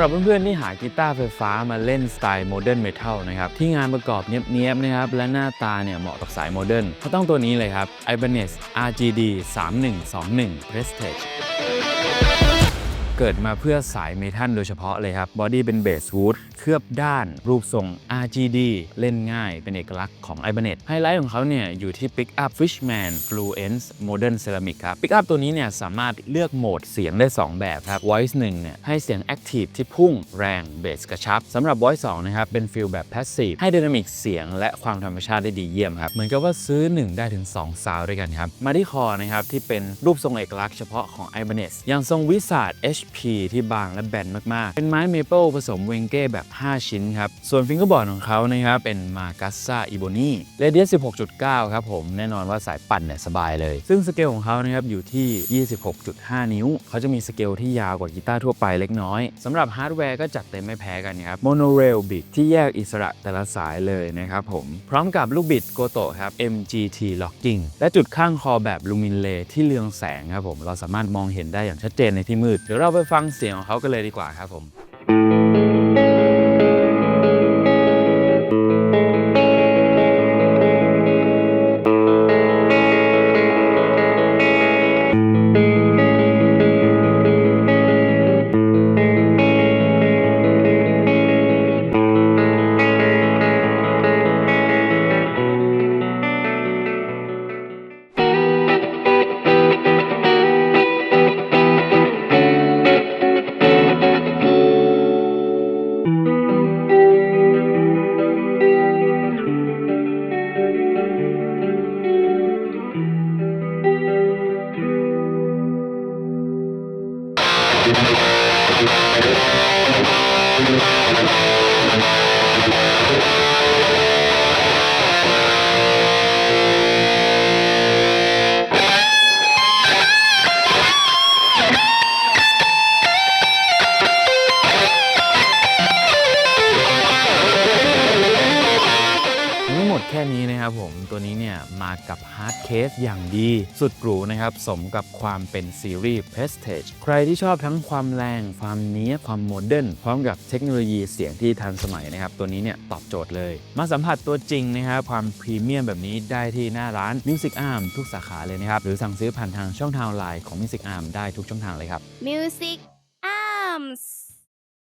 หรับเพื่อนๆที่หากีตาร์ไฟฟ้ามาเล่นสไตล์โมเดิร์นเมทัลนะครับ ที่งานประกอบเนี้ยบๆนะครับ และหน้าตาเนี่ยเหมาะกับสายโมเดิร์นเขาต้องตัวนี้เลยครับ Ibanez RGD 3121 Prestige เกิดมาเพื่อสายเมทัลโดยเฉพาะเลยครับ บอดี้เป็นเบสวูดเคลือบด้านรูปทรง RGD เล่นง่ายเป็นเอกลักษณ์ของ Ibanez ไฮไลท์ของเขาเนี่ยอยู่ที่ Pickup Fishman Fluence Modern Ceramic ครับ Pickup ตัวนี้เนี่ยสามารถเลือกโหมดเสียงได้ 2 แบบครับ Voice 1เนี่ยให้เสียง Active ที่พุ่งแรงเบสกระชับสำหรับ Voice 2นะครับเป็นฟิลแบบ Passive ให้ Dynamic เสียงและความธรรมชาติได้ดีเยี่ยมครับ เหมือนกับว่าซื้อ 1 ได้ถึง2ซาวด์ด้วยกันครับมาที่คอนะครับที่เป็นรูปทรงเอกลักษณ์เฉพาะของ Ibanez ยังทรงวิสาด HP ที่บางและแบนมาก ๆ เป็นไม้เมเปิลผสมเวงเก้แบบ 5 ชิ้นครับ ส่วนฟิงเกอร์บอร์ดของเขานะครับ เป็นมากัสซาอิโบนีเรเดียส16.9 ครับผม แน่นอนว่าสายปั่นเนี่ยสบายเลย ซึ่งสเกลของเขานะครับ อยู่ที่ 26.5 นิ้ว เขาจะมีสเกลที่ยาวกว่ากีตาร์ทั่วไปเล็กน้อยสำหรับฮาร์ดแวร์ก็จัดเต็มไม่แพ้กันครับโมโนเรลบิดที่แยกอิสระแต่ละสายเลยนะครับผมพร้อมกับลูกบิดโกโตะครับ MGT Locking และจุดข้างคอแบบลูมินเลที่เรืองแสงครับผมเราสามารถมองเห็นได้อย่างชัดเจนในที่มืดเดี๋ยวเราไปฟังเสียงของเขากันเลยดีกว่าครับผม ยัง ดแค่นี้นะครับผมตัวนี้เนี่ยมากับฮาร์ดเคสอย่างดี สุดหรูนะครับ สมกับความเป็นซีรีส์ Prestige ใครที่ชอบทั้งความแรง ความเนี้ยความโมเดิร์นพร้อมกับเทคโนโลยีเสียงที่ทันสมัยนะครับ ตัวนี้เนี่ยตอบโจทย์เลย มาสัมผัสตัวจริงนะครับความพรีเมียมแบบนี้ได้ที่หน้าร้าน Music Arm ทุกสาขาเลยนะครับ หรือสั่งซื้อผ่านทางช่องทางไลน์ของ Music Arm ได้ทุกช่องทางเลยครับ Music